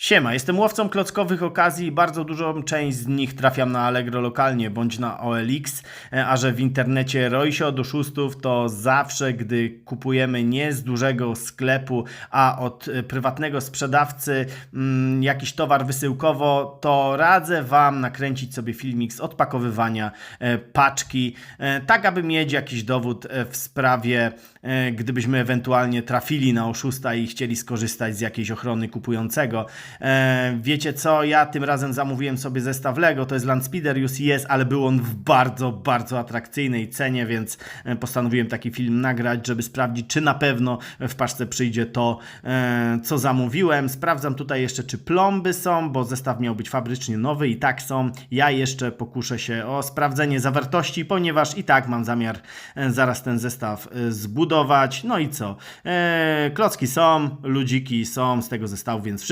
Siema, jestem łowcą klockowych okazji i bardzo dużą część z nich trafiam na Allegro lokalnie bądź na OLX, e, a że w internecie roi się od oszustów, to zawsze, gdy kupujemy nie z dużego sklepu, a od e, prywatnego sprzedawcy mm, jakiś towar wysyłkowo, to radzę Wam nakręcić sobie filmik z odpakowywania e, paczki, e, tak aby mieć jakiś dowód e, w sprawie, e, gdybyśmy ewentualnie trafili na oszusta i chcieli skorzystać z jakiejś ochrony kupującego. E, wiecie co, ja tym razem zamówiłem sobie zestaw Lego, to jest Landspeeder UCS, ale był on w bardzo, bardzo atrakcyjnej cenie, więc e, postanowiłem taki film nagrać, żeby sprawdzić, czy na pewno w paczce przyjdzie to, e, co zamówiłem. Sprawdzam tutaj jeszcze, czy plomby są, bo zestaw miał być fabrycznie nowy i tak są. Ja jeszcze pokuszę się o sprawdzenie zawartości, ponieważ i tak mam zamiar zaraz ten zestaw zbudować. No i co? Klocki są, ludziki są z tego zestawu, więc wszystko